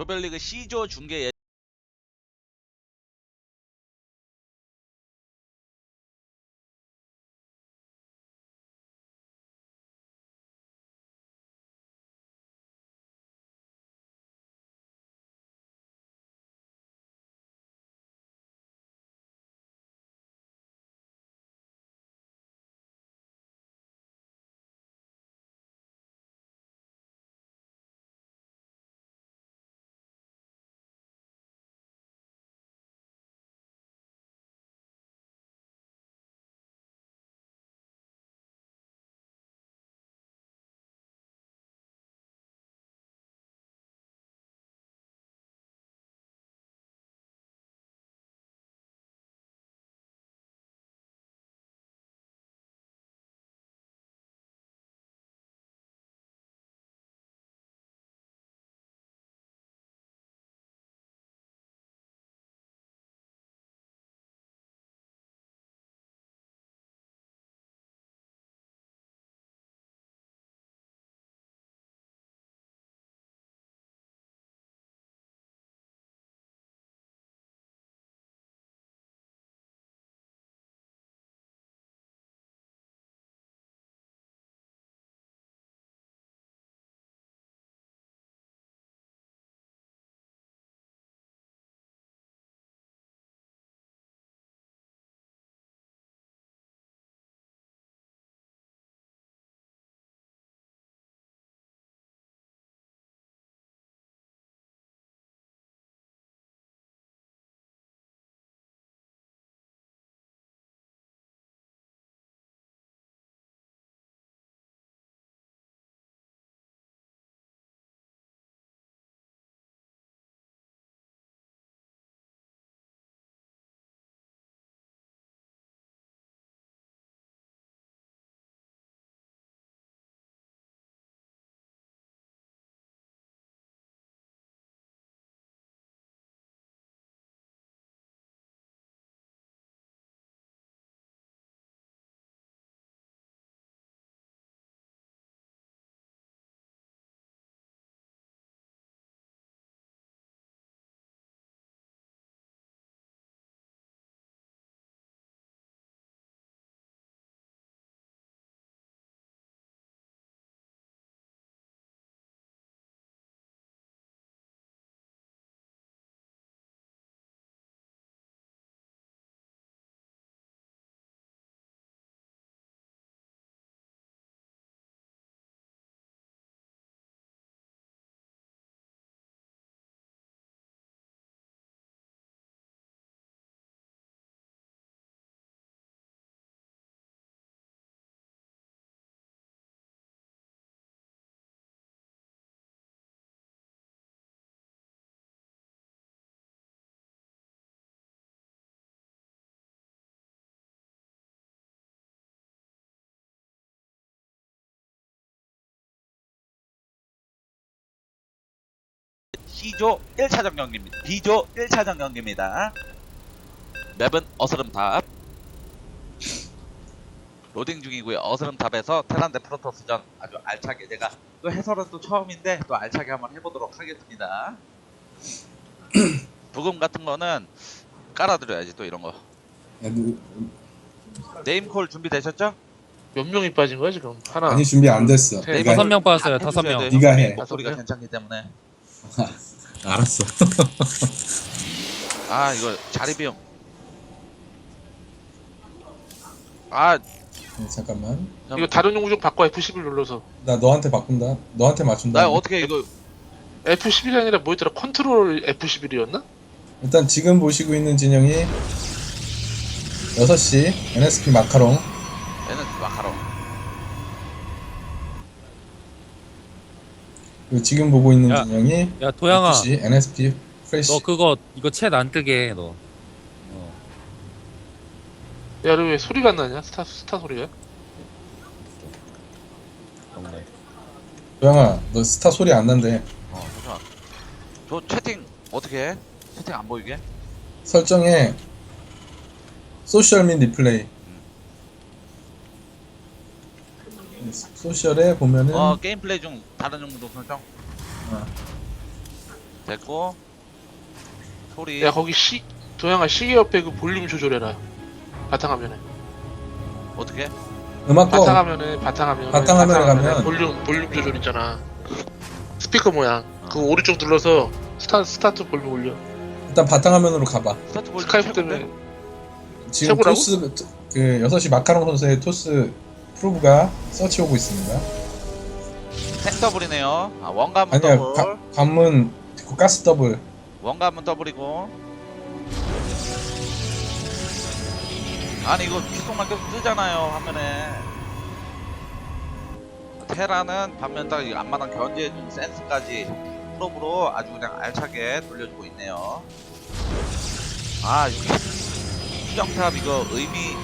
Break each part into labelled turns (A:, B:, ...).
A: 조별리그 C조 중계 예... C조 1차전 경기입니다. B조 1차전 경기입니다. 맵은 어스름탑. 로딩 중이고요. 어스름탑에서 테란 대 프로토스전 아주 알차게 제가 또 해설은 또 처음인데 또 알차게 한번 해보도록 하겠습니다. 부금 같은 거는 깔아드려야지 또 이런 거. 네임콜 준비되셨죠?
B: 몇 명이 빠진 거야 지금? 하나.
C: 아니 준비 안 됐어.
B: 네,
C: 네가
D: 다섯
C: 해.
D: 명 빠졌어요.
A: 아,
D: 다섯 명.
C: 네가 해.
B: 명?
A: 괜찮기 때문에.
C: 알았어.
A: 아 이거 자리 비용. 아
C: 어, 잠깐만.
B: 이거 다른 용구 좀 바꿔 F11 눌러서.
C: 나 너한테 바꾼다. 너한테 맞춘다.
A: 나 어떻게 이거
B: F11이 아니라 뭐였더라? 컨트롤 F11이었나?
C: 일단 지금 보시고 있는 진영이 6시 NSP 마카롱.
A: 얘는 마카롱.
C: 그리고 지금 보고 있는
D: 야,
C: 진영이
D: 야 도양아,
C: 12시 NSP 프레시.
D: 너 그거 이거 챗 안 뜨게 해, 너. 어.
B: 야, 왜 소리가 안 나냐? 스타 스타 소리가?
D: 정말.
C: 도영아, 너 스타 소리 안 난대.
A: 어 잠깐. 저 채팅 어떻게 해? 채팅 안 보이게?
C: 설정에 소셜 및 리플레이. 소셜에 보면은
A: 어 게임 플레이 중 다른 정도 설정.
C: 어.
A: 됐고 소리
B: 야 거기 시 도영아 시계 옆에 그 볼륨 조절해라. 바탕화면에.
A: 어떻게?
C: 음악 꺼.
B: 바탕화면에 바탕화면에
C: 바탕화면에
B: 바탕화면에
C: 가면-
B: 볼륨 볼륨 조절 있잖아. 스피커 모양. 그 오른쪽 눌러서 스타 스타트 볼륨 올려.
C: 일단 바탕화면으로 가봐.
A: 스타트 볼륨
B: 스카이프
A: 최고인데?
B: 때문에
C: 지금
B: 최고라고?
C: 토스 그 6시 마카롱 선수의 토스 프로브가 서치 오고 있습니다.
A: 생더블이네요. 아 원감은
C: 아니야
A: 더블.
C: 가- 관문 그 가스 더블.
A: 원감은 더블이고. 아니 이거 귀속만 계속 뜨잖아요 화면에. 테라는 반면 딱 이 앞마당 견제해준 센스까지 프로브로 아주 그냥 알차게 돌려주고 있네요. 아 이거 수정탑 이거 의미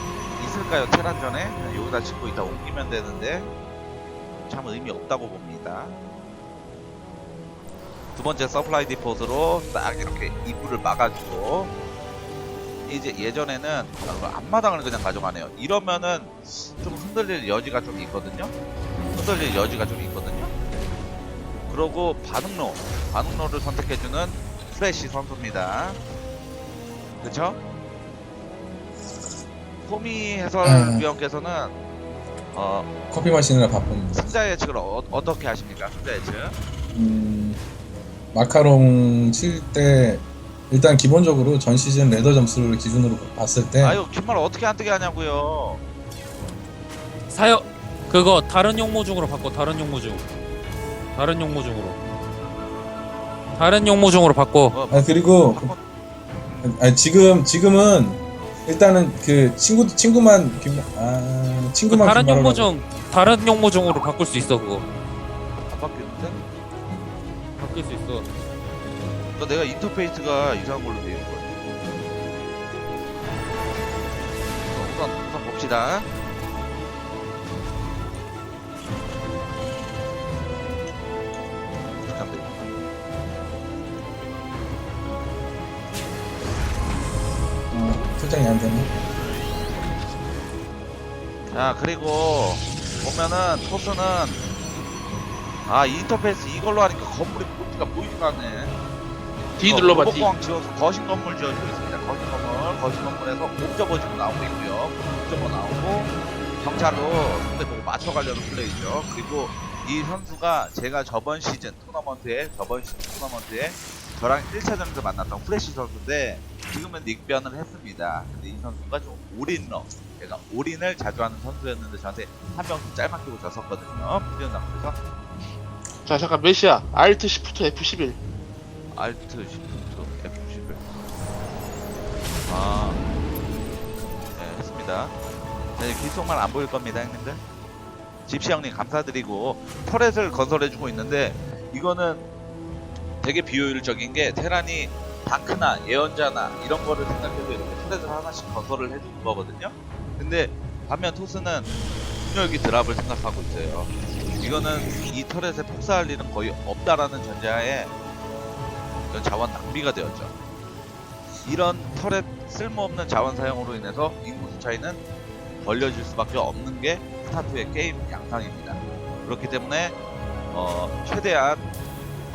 A: 있을까요 테란 전에 여기다 짓고 있다 옮기면 되는데 참 의미 없다고 봅니다 두 번째 서플라이 디포트로 딱 이렇게 이불을 막아주고 이제 예전에는 어, 앞마당을 그냥 가져가네요. 이러면은 좀 흔들릴 여지가 좀 있거든요. 흔들릴 여지가 좀 있거든요. 그러고 반응로, 반응로를 선택해주는 프레시 선수입니다. 그쵸?
C: 음.
A: 해설위원께서는 어,
C: 커피 마시느라 바쁩니다.
A: 승자 예측을 어, 어떻게 하십니까? 승자 예측.
C: 음, 마카롱 칠 때 일단 기본적으로 전 시즌 레더 점수를 기준으로 봤을 때
A: 아유 긴말 어떻게 안 뜨게 하냐고요.
D: 사요 그거 다른 용모 중으로 바꿔 다른 용모 중 다른 용모 중으로 다른 용모 중으로 바꿔
A: 뭐,
C: 아 그리고
A: 바꿔-
C: 아 지금 지금은 일단은 그 친구 친구만 김, 아 친구만
D: 다른
C: 김말하라고.
D: 용모 중 다른 용모 중으로 바꿀 수 있어 그거
A: 안 바뀌는데?
D: 바꿀 수 있어
A: 그러니까 내가 인터페이스가 이상한 걸로 되어 있는 거야. 우선 우선 봅시다.
C: 어, 설정이 안 되네.
A: 자 그리고 보면은 토스는 아 인터페이스 이걸로 하니까 건물이 보기가 보이지가 않네.
B: D 눌러봐 D.
A: 로봇공항 지어서 거신 건물 지어주고 있습니다. 거신 건물, 거신 건물에서 옵저버 지금 나오고 있고요. 옵저버 나오고 경찰로 상대 보고 맞춰가려는 플레이죠. 그리고 이 선수가 제가 저번 시즌 토너먼트에 저번 시즌 토너먼트에 저랑 1차전에서 만났던 프레시 선수인데 지금은 닉변을 했습니다. 근데 이 선수가 좀 올인러 제가 올인을 자주 하는 선수였는데 저한테 한 명씩 짤막히고 졌었거든요. 프리온 상태에서
B: 자 잠깐 몇이야? Alt Shift F11.
A: 알트 시프트 F11 아, 네, 했습니다. 네, 기속만 안 보일 겁니다, 형님들. 집시 형님 감사드리고 터렛을 건설해주고 있는데 이거는 되게 비효율적인 게 테란이 다크나 예언자나 이런 거를 생각해도 이렇게 터렛을 하나씩 건설을 해주는 거거든요. 근데 반면 토스는 분열기 드랍을 생각하고 있어요. 이거는 이 터렛에 폭사할 일은 거의 없다라는 전제하에 자원 낭비가 되었죠. 이런 터렛 쓸모없는 자원 사용으로 인해서 인구수 차이는 벌려질 수밖에 없는 게 스타트의 게임 양상입니다. 그렇기 때문에 어, 최대한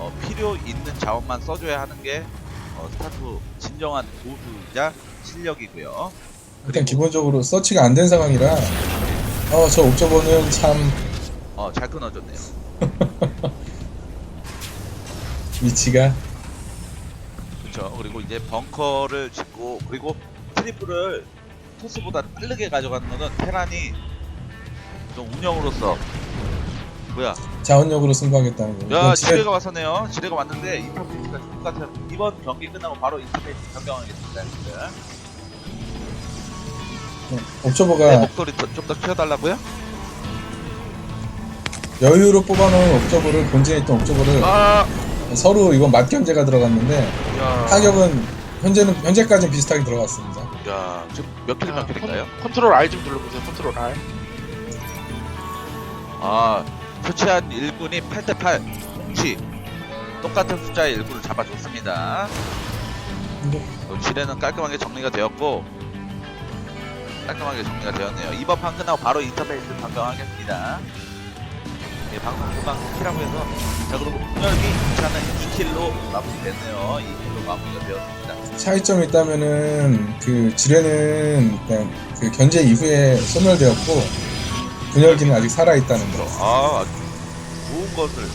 A: 어, 필요 있는 자원만 써줘야 하는 게 어, 스타트 진정한 고수이자 실력이고요.
C: 일단 기본적으로 서치가 안 된 상황이라 어 저 옵저버는 참
A: 어, 잘 끊어졌네요.
C: 위치가
A: 그렇죠. 그리고 이제 벙커를 짓고 그리고 트리플을 토스보다 빠르게 가져가는 거는 테란이 좀 운영으로서 뭐야
C: 자원력으로 승부하겠다는 거.
A: 야 지뢰가 왔었네요 지뢰가 왔는데 인터페이스가 좋은 것 같아요 이번 경기 끝나고 바로 인터페이스 변경하겠습니다 여러분들.
C: 옵저버가
A: 목소리 좀 더 키워달라고요?
C: 여유로 뽑아놓은 옵저버를 본진에 있던 옵저버를
A: 아
C: 서로 이건 맞견제가 들어갔는데
A: 야,
C: 타격은 현재는 현재까지는 비슷하게 들어갔습니다.
A: 야 지금 몇 킬이 몇 킬인가요?
B: 컨트롤 R 좀 눌러보세요. 컨트롤 R.
A: 아 표치한 1군이 8대8 동시 똑같은 숫자의 1군을 잡아줬습니다. 또 지뢰는 깔끔하게 정리가 되었고 깔끔하게 정리가 되었네요. 이번 판 끝나고 바로 인터페이스 변경하겠습니다. 예, 방송 금방 키라고 해서 자 그리고 분열기 2차는 2킬로 마무리됐네요. 2킬로 마무리가 되었습니다.
C: 차이점이 있다면은 그 지뢰는 일단 그 견제 이후에 소멸되었고 분열기는 아직 살아있다는 거.
A: 아 아주 좋은 것을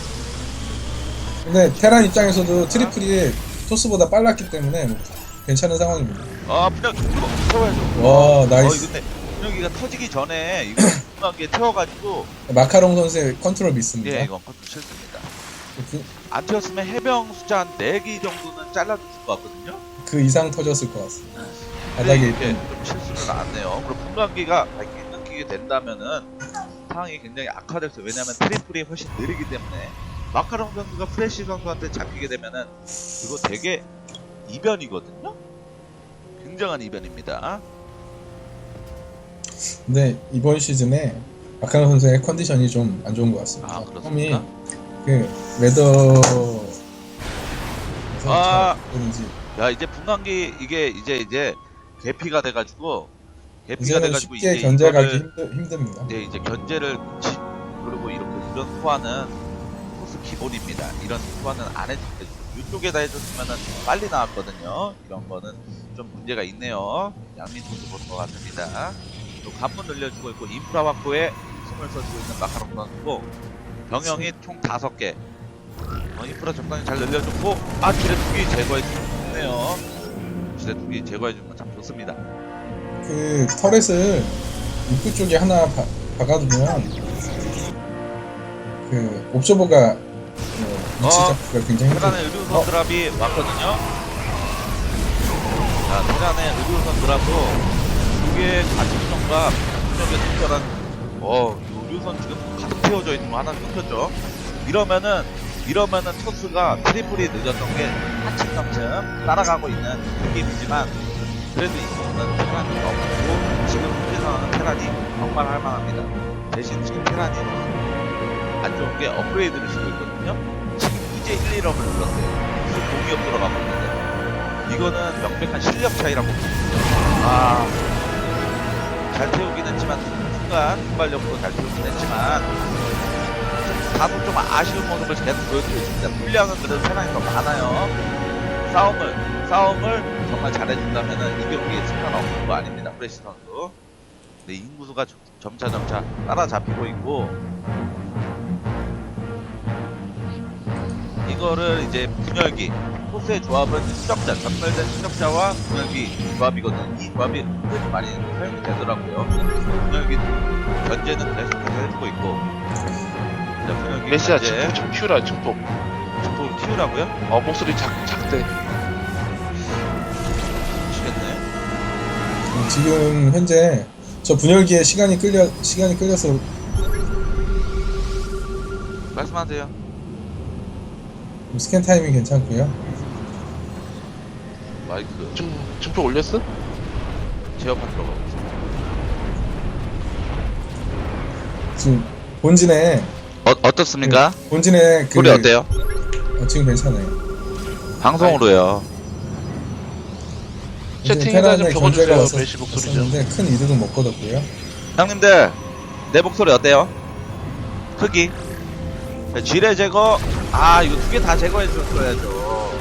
C: 근데 테란 입장에서도 트리플이 토스보다 빨랐기 때문에 뭐 괜찮은 상황입니다.
A: 아 분열기 이거 태워야죠
C: 와
A: 어
C: 나이스.
A: 근데 분열기가 터지기 전에 이거 분명하게 태워가지고
C: 마카롱 선수의 컨트롤 믿습니다.
A: 예 이건 컨트 실수입니다
C: 그,
A: 안 튀었으면 해병 숫자 한 4개 정도는 잘라줬을 것 같거든요
C: 그 이상 터졌을 것 같습니다.
A: 근데
C: 바닥에
A: 이게
C: 있던
A: 좀 실수를 안 해요. 그리고 분광기가 밝게 끊기게 된다면은 상황이 굉장히 악화됐어요. 왜냐하면 트리플이 훨씬 느리기 때문에 마카롱 선수가 프레시 선수한테 잡히게 되면은 그거 되게 이변이거든요. 굉장한 이변입니다.
C: 근데 이번 시즌에 마카롱 선수의 컨디션이 좀 안 좋은 것 같습니다.
A: 아,
C: 홈이?
A: 그
C: 웨더
A: 아.
C: 든지
A: 야 이제 분광기 이게 이제 이제 개피가 돼가지고
C: 이제는
A: 돼가지고
C: 쉽게
A: 이제
C: 견제하기
A: 이거를
C: 힘들, 힘듭니다.
A: 이제 이제 견제를 치- 그리고 이렇게 이런 소화는 코스 기본입니다. 이런 소화는 안 해줄 때 이쪽에다 해줬으면은 빨리 나왔거든요. 이런 거는 좀 문제가 있네요. 양민 선수 보는 것 같습니다. 또 관문 늘려주고 있고 인프라 확보에 힘을 써주고 있는 마카롱 선수고 병영이 총 다섯 개. 어, 인프라 적당히 잘 늘려줬고 아 지뢰 두기 제거해주면 좋네요. 지뢰 두기 제거해 주면 참 좋습니다.
C: 그 터렛을 입구 쪽에 하나 바, 박아두면 그 옵저버가 어, 위치
A: 어,
C: 잡기가 굉장히.
A: 테란의 의료선 드랍이 왔거든요. 자, 테란의 의료선 드랍도 두개 가축성과 분명히 특별한 어, 이 의료선 지금 가득 채워져 있는 거 하나 끊겼죠. 이러면은 이러면은 토스가 트리플이 늦었던 게 한층 넘층 따라가고 있는 느낌이지만 그래도 이거는 테란이 없고 지금 현재 상황은 테란이 정말 할 만합니다. 대신 지금 테란이 안 좋은 게 업그레이드를 시고 있거든요. 지금 이제 1, 2업을 눌렀어요. 그래서 공이업 들어가고 있는데 이거는 명백한 실력 차이라고 봅니다. 아, 잘 태우긴 했지만 순간 순발력으로 잘 태우긴 했지만 다소 좀 아쉬운 모습을 계속 보여주고 있습니다. 분량은 그래도 테란이 더 많아요. 싸움을 싸움을 정말 잘해준다면은 이 경기에 상관없는 거 아닙니다. 프레시 선수. 근데 인구수가 점- 점차 점차 따라잡히고 있고 이거를 이제 분열기 토스의 조합은 추적자 전멸된 추적자와 분열기 조합이거든요 이 조합이 은근히 많이 사용이 되더라고요 분열기 견제는 계속해서 해주고 있고 자, 분열기
B: 메시아 증폭 좀 키우라 증폭
A: 또 튀우라고요?
B: 어 목소리 작, 작대
C: 지금 현재 저 분열기에 시간이 끌려 시간이 끌려서
A: 말씀하세요
C: 스캔 타이밍 괜찮고요.
A: 마이크
B: 증, 증폭 올렸어?
A: 제어판 들어가고 있습니다
C: 지금 본진에
A: 어, 어떻습니까?
C: 본진에 그
A: 소리 어때요?
C: 어, 지금 괜찮아요.
A: 방송으로요
B: 채팅에다 좀 적어주세요 메시 목소리 좀
C: 왔었는데 큰 이득은 못 거뒀고요.
A: 형님들 내 목소리 어때요? 크기? 지뢰 제거. 아 이거 두 개 다 제거해 줬어야죠.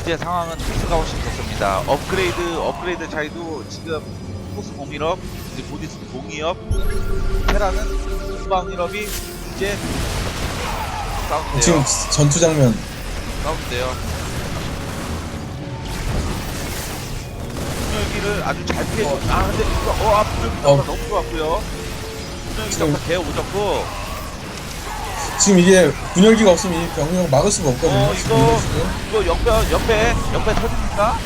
A: 이제 상황은 토스가 훨씬 좋습니다. 업그레이드 업그레이드 차이도 지금 토스 공일업 이제 보디스 공이업. 테라는 후방 1업이 이제 싸운대요.
C: 지금 전투 장면.
A: 싸운대요 를 아주 잘 피해줘 아 근데 이거 어 분열기
C: 어.
A: 어. 너무 좋았고요
C: 지금-
A: 덕분 개 오졌고
C: 지금 이게 분열기가 없으면 이 병력 막을 수가 없거든요.
A: 어,
C: 지금
A: 이거-. 이거 옆에 옆에 옆에 터집니까?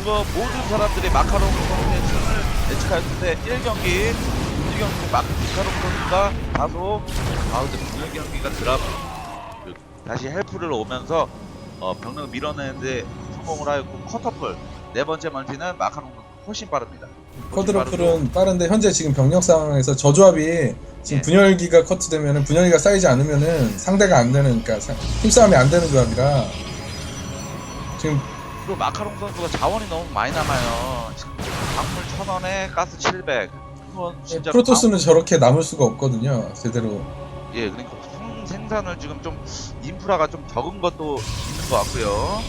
A: 이거 모든 사람들이 마카롱 선수의 춤을 예측하였는데 1경기 1경기 마카롱 선수가 다소 아 근데 분열 경기가 드랍 그, 다시 헬프를 오면서 어, 병력을 밀어내는데 성공을 하였고 커터풀 네 번째 멀티는 마카롱 선수 훨씬 빠릅니다.
C: 쿼드러플은 빠른데 현재 지금 병력 상황에서 저 조합이 지금
A: 예.
C: 분열기가 커트되면은 분열기가 쌓이지 않으면은 상대가 안 되는 그러니까 사- 힘싸움이 안 되는 조합이라 지금
A: 그리고 마카롱 선수가 자원이 너무 많이 남아요. 지금 광물 1000원에 가스 700. 이건 진짜
C: 프로토스는 저렇게 남을 수가 없거든요. 제대로.
A: 방- 예 그러니까 생- 생산을 지금 좀 인프라가 좀 적은 것도 있는 것 같고요.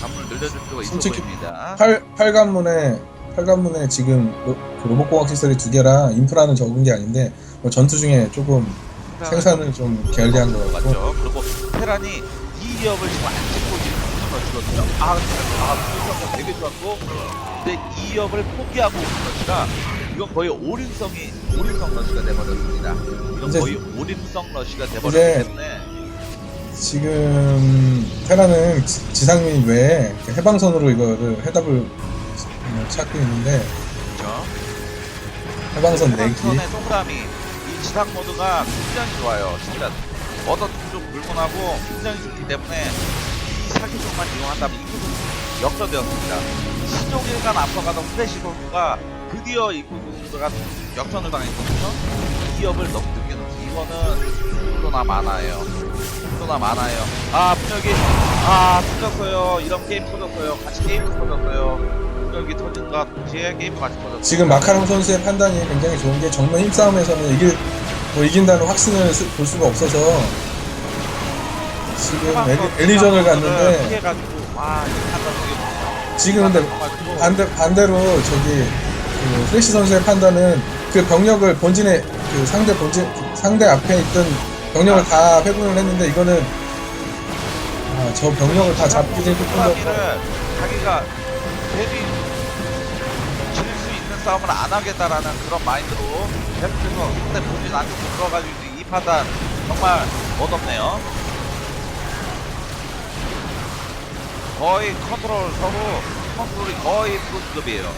A: 단물 늘려줄 필요가 있어
C: 솔직히
A: 보입니다.
C: 팔 팔관문에 팔관문에 지금 로, 그 로봇공학 시설이 두 개라 인프라는 적은 게 아닌데 뭐 전투 중에 조금 생산을 좀 게을리한 것 같고
A: 맞죠. 그리고 테란이 이 기업을 지금 안 찍고 있는 것이거든요. 아, 아, 분석가 되게 좋았고, 근데 이 기업을 포기하고 있는 것이라 이건 거의 오림성이 오림성 러시가 돼버렸습니다. 이건
C: 이제-
A: 거의 오림성 러시가 돼버렸기
C: 이제-
A: 때문에
C: 지금 테라는 지- 지상민 외에 해방선으로 이거를 해답을 어, 찾고 있는데
A: 그렇죠.
C: 해방선 내기
A: 해방선의 동그라미 이 지상 모드가 굉장히 좋아요. 진짜 어떤 좀 불문하고 굉장히 좋기 때문에 이 사기종만 이용한다면 이구도 역전되었습니다. 신종일간 앞서가던 프레시 선수가 드디어 이구도가 역전을 당했거든요. 이 기업을 넣었어. 이거는 구도나 많아요. 구도나 많아요. 아 분열기 아 터졌어요. 이런 게임 터졌어요. 같이 게임도 터졌어요. 분열기 터진과 동시에 게임도 같이 터졌어요.
C: 지금 마카롱 선수의 판단이 굉장히 좋은 게 정면 힘싸움에서는 이길 뭐 이긴다는 확신을 쓰- 볼 수가 없어서 지금 엘- 엘리전을 갔는데
A: 피해가지고 와
C: 지금 근데 반대 반대로 저기 그 프레시 선수의 판단은 그 병력을 본진에 그 상대 본진 상대 앞에 있던 병력을 다 회군을 했는데 이거는 아, 저 병력을 다 잡기는 조금 더
A: 자기가 괜히 질수 있는 싸움을 안 하겠다라는 그런 마인드로 계속해서 상대 본진 안쪽으로 들어가지고 이 판단 정말 멋없네요. 거의 컨트롤 서로 컨트롤이 거의 프로급이에요.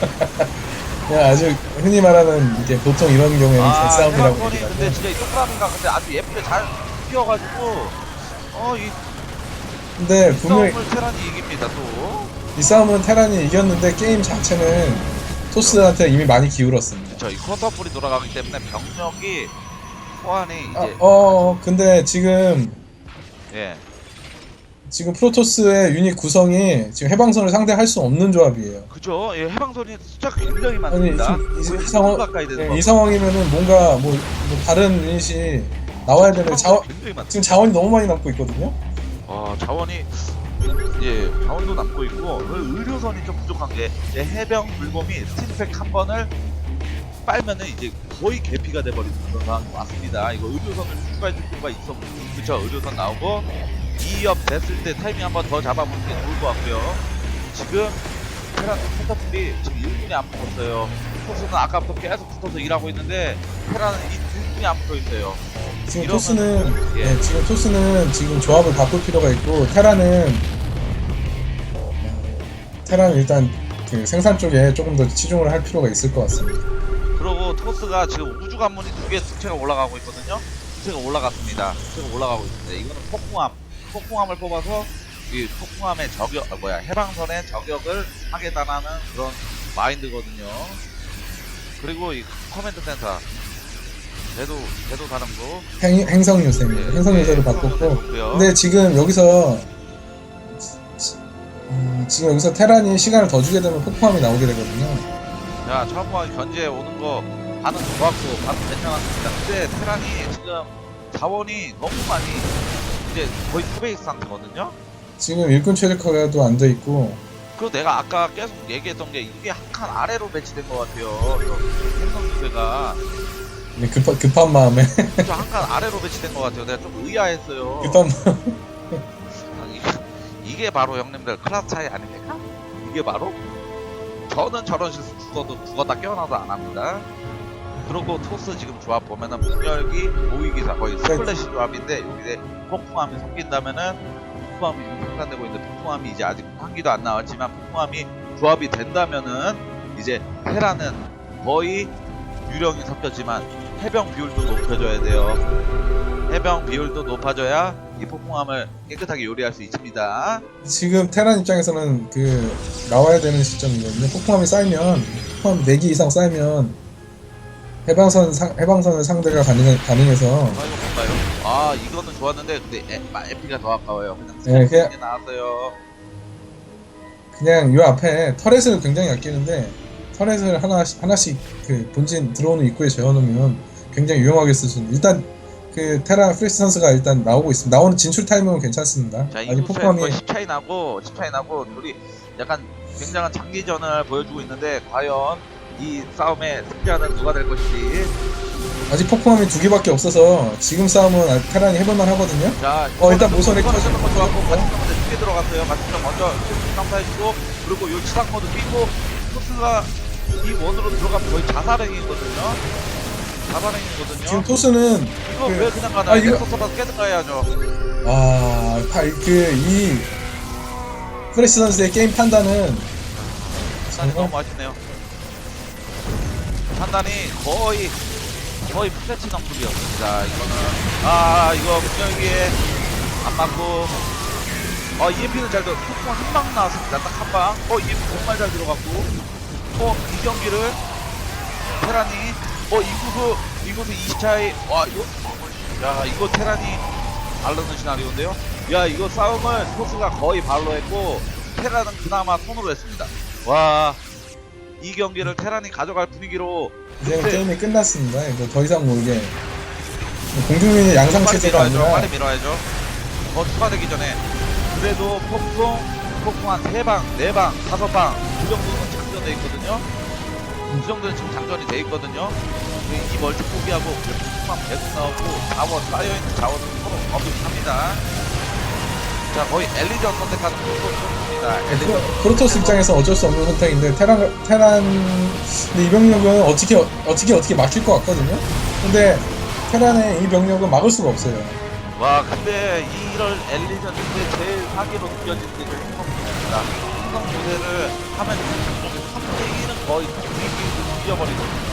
C: 그냥 아주 흔히 말하는 이게 보통 이런 경우에는
A: 아,
C: 개싸움이라고 얘기하고
A: 근데 진짜 이 동그라미가 근데 아주 예쁘게 잘 튀어가지고 어이
C: 근데 분명히
A: 싸움을 테란이 이깁니다 또.
C: 이 싸움은 테란이 이겼는데 게임 자체는 토스한테 이미 많이 기울었습니다.
A: 저이 쿼터풀이 돌아가기 때문에 병력이 호환이
C: 아,
A: 이제
C: 어 근데 지금
A: 예
C: 지금 프로토스의 유닛 구성이 지금 해방선을 상대할 수 없는 조합이에요.
A: 그죠 예 해방선이 숫자 굉장히
C: 아니
A: 많습니다.
C: 지금 이,
A: 거의
C: 이
A: 한
C: 상황
A: 가까이 되는
C: 예,
A: 거.
C: 이 상황이면은 뭔가 뭐, 뭐 다른 유닛이 나와야 되는데 자원
A: 굉장히 많.
C: 지금 자원이 너무 많이 남고 있거든요.
A: 아 자원이 예 자원도 남고 있고 그 의료선이 좀 부족한 게 이제 해병 불곰이 스팀팩 한 번을 빨면은 이제 거의 개피가 돼버리는 그런 상황이 왔습니다. 이거 의료선을 추가해줄 필요가 있어. 그쵸 의료선 나오고 2업 됐을 때 타이밍 한번 더 잡아보는 게 좋을 것 같고요. 지금 테란 센터풀이 지금 1분이 안 붙었어요. 토스는 아까부터 계속 붙어서 일하고 있는데 테란은 이 2분이 안 붙어 있어요.
C: 지금
A: 이러면-
C: 토스는
A: 예.
C: 예, 지금 토스는 지금 조합을 바꿀 필요가 있고 테라는 어, 테라는 일단 그 생산 쪽에 조금 더 치중을 할 필요가 있을 것 같습니다.
A: 그리고 토스가 지금 우주 관문이 두 개 수채가 올라가고 있거든요. 수채가 올라갔습니다. 수채가 올라가고 있는데 이거는 폭풍함, 폭풍함을 뽑아서 이 폭풍함의 저격, 아, 뭐야 해방선의 저격을 하겠다라는 그런 마인드거든요. 그리고 이 커맨드 센터, 걔도 걔도 다른 거.
C: 행, 행성 요새입니다. 행성
A: 네,
C: 요새를
A: 행성
C: 바꿨고
A: 요새 좋고요.
C: 근데 지금 여기서 음, 지금 여기서 테란이 시간을 더 주게 되면 폭포함이 나오게 되거든요.
A: 자, 처음에 견제 오는 거 반응 좋았고 반응 괜찮았습니다. 근데 테란이 지금 자원이 너무 많이 이제 거의 투베이스 상태거든요.
C: 지금 일꾼 최적화도 안 돼 있고
A: 그리고 내가 아까 계속 얘기했던 게 이게 한 칸 아래로 배치된 것 같아요. 행성 주배가
C: 급한, 급한 마음에
A: 한 칸 아래로 배치된 것 같아요. 내가 좀 의아했어요.
C: 급한 마음
A: 아, 이게, 이게 바로 형님들 클라스 차이 아닙니까? 이게 바로 저는 저런 실수 죽어도 죽었다 깨어나도 안 합니다. 그리고 토스 지금 조합 보면은 문열기, 오이기사 거의 스플래시 조합인데 여기에 폭풍함이 섞인다면은 폭풍함이 지금 생산되고 있는데 폭풍함이 이제 아직 한기도 안 나왔지만 폭풍함이 조합이 된다면은 이제 테라는 거의 유령이 섞였지만 해병 비율도 높여줘야 돼요. 해병 비율도 높아져야 이 폭풍함을 깨끗하게 요리할 수 있습니다.
C: 지금 테란 입장에서는 그 나와야 되는 시점이거든요. 폭풍함이 쌓이면 폭풍함 4개 이상 쌓이면 해방선 상, 해방선을 상대가 가능, 가능해서
A: 아 이거 뭔가요? 아 이거는 좋았는데 근데 에, 마- 에피가 더 아까워요. 그냥
C: 네, 그냥-
A: 게 나왔어요.
C: 그냥 요 앞에 터렛을 굉장히 아끼는데 터렛을 하나씩 하나씩 그 본진 들어오는 입구에 재워놓으면 굉장히 유용하게 쓰시는 일단 그 테라 프레시 선수가 일단 나오고 있습니다. 나오는 진출 타이밍은 괜찮습니다.
A: 자,
C: 아니
A: 이곳에
C: 폭감이
A: 거의 10 차이 나고 10 차이 나고 둘이 약간 굉장한 장기전을 보여주고 있는데 과연 이 싸움의 승자는 누가 될 것인지
C: 아직 폭풍함이 두 개밖에 없어서 지금 싸움은 아- 테란이 해볼만 하거든요.
A: 자,
C: 어, 일단 모선에 터져-
A: 쓰는 거 좋았고 먼저 크게 들어갔어요. 마지막 먼저 상사해주고 그리고 요 치상 모드 뛰고 토스가 이 원으로 들어가면 거의 자살행위거든요. 자살행위거든요.
C: 지금 토스는
A: 이거
C: 그-
A: 왜 그냥 가나?
C: 아,
A: 아,
C: 이거-
A: 넥서스라도 깨든가 해야죠.
C: 아, 아그이 프레시 선수의 게임 판단은
A: 판단이 너무 맛있네요. 판단이 거의 거의 플래티넘 급이었습니다. 이거는 아 이거 분명히에 안 맞고 어 EMP는 잘 들어 폭풍 한방 나왔습니다. 딱 한 방. 어 EMP 정말 잘 들어갔고 어이 경기를 테란이 어 이구수 이구수 20차이 와 이거 야 이거 테란이 알르는 시나리오인데요. 야 이거 싸움을 토스가 거의 발로 했고 테란은 그나마 손으로 했습니다. 와, 이 경기를 테란이 가져갈 분위기로
C: 이제
A: 네.
C: 게임이 끝났습니다. 이거 더 이상 모르게 공중민의 양상
A: 빨리
C: 체제가
A: 밀어야죠.
C: 아니라
A: 빨리 밀어야죠. 더 추가되기 전에 그래도 폭풍, 폭풍 한세 방, 네 방, 다섯 방, 그 정도는 장전돼 있거든요. 그 정도는 지금 장전이 돼 있거든요. 이- 이 멀티 포기하고 폭풍만 계속 나오고 자원 쌓여 있는 자원은 서로 엄격합니다. 자, 거의 엘리전 선택하는 프로토스입니다. 엘리전.
C: 프로- 프로토스 입장에서 어쩔 수 없는 선택인데 테란 테란 근데 이 병력은 어떻게 어떻게 어떻게 막힐 것 같거든요. 근데 테란의 이 병력은 막을 수가 없어요.
A: 와 근데 이럴 엘리전 때 제일 사기로 느껴지는 게 행성 모델입니다. 행성 모델을 하면 3대 1은 거의 뒤기고 뒤져버리거든요.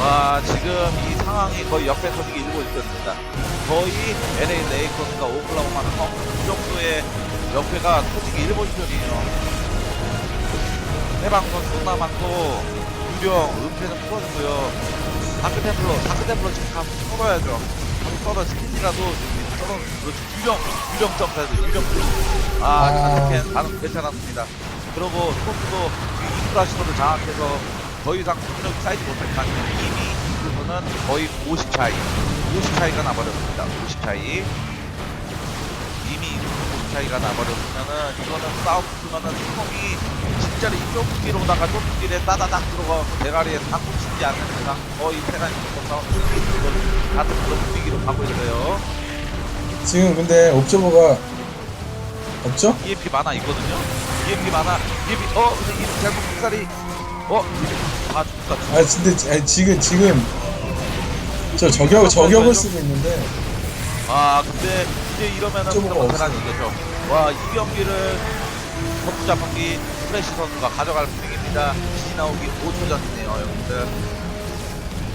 A: 와 지금 이 상황이 거의 역배 터지기 일고 있습니다. 거의 LA 레이커스가 오클라호마는 이 정도의 역배가 터지기 일보 시전이에요. 해방선 존나 많고 유령 은폐는 풀어주고요. 다크 템플러 다크 템플러 지금 가서 썰어야죠. 가서 썰어 스킨이라도 썰어 그렇지 유령 유령 점사도 유령 아
C: 아.
A: 다크템 반응 괜찮았습니다. 그리고 토스도 이프라시도를 장악해서 더 이상 공격 쌓이지 못할 것 같아요. 이미 그거는 거의 50 차이 50 차이가 나버렸습니다. 50 차이 이미 50 차이가 나버렸으면은 이거는 싸움 붙으면은 수성이 진짜로 이쪽 길로다가 좁은 길에 따다닥 들어가서 대가리에 다 꽂히지 않는 이상 거의 테란이 싸움 같은 그런 분위기로 가고 있어요.
C: 지금 근데 옵저버가 없죠?
A: EMP 많아 있거든요. EMP 많아. EMP 어 근데 이 잘못 흑살이 어 아, 죽다.
C: 아 근데 아니, 지금 지금 저 저격 저격을 쓰고 있는데
A: 아 근데 이제 이러면은
C: 좀
A: 무조건
C: 없어요.
A: 테란이 이겨죠. 와이 경기를 선수 자판기 프레시 선수가 가져갈 분위기입니다. 지 나오기 5초 전이네요, 여러분들.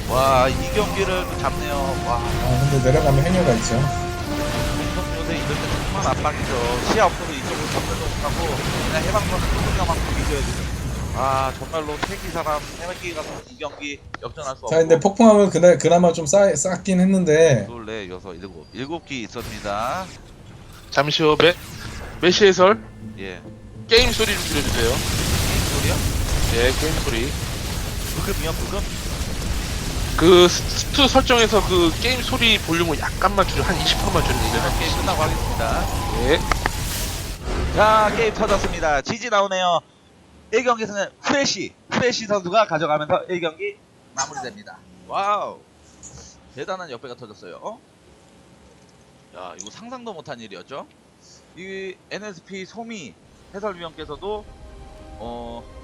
A: 와이 경기를 또 잡네요. 와
C: 아 근데 내려가면 해녀가 있죠.
A: 공성 요새 이럴 때 정말 압박이죠. 시야 없어도 이쪽으로 접근도 못하고 그냥 해방선을 조금만 되죠. 아 정말로 세기 사람 세기 가서 이 경기 역전할 수 없고
C: 자 근데 폭풍함은 그날 그나마 좀 쌓, 쌓긴 했는데
A: 둘, 넷, 여섯, 일곱 일곱 기 있었습니다.
B: 잠시요. 메, 메시 해설
A: 예.
B: 게임 소리 좀 들려주세요.
A: 게임 소리요?
B: 예, 게임 소리.
A: 부금이요, 부금?
B: 그 스투 설정에서 그 게임 소리 볼륨을 약간만 줄여 한 20%만 줄였는데.
A: 게임 끝나고 하겠습니다.
B: 예.
A: 자, 게임 터졌습니다. 지지 나오네요. 1경기에서는 프레시, 프레시 선수가 가져가면서 1 경기 마무리됩니다. 와우. 대단한 역배가 터졌어요. 어? 야, 이거 상상도 못한 일이었죠? 이 NSP 소미 해설위원께서도 어,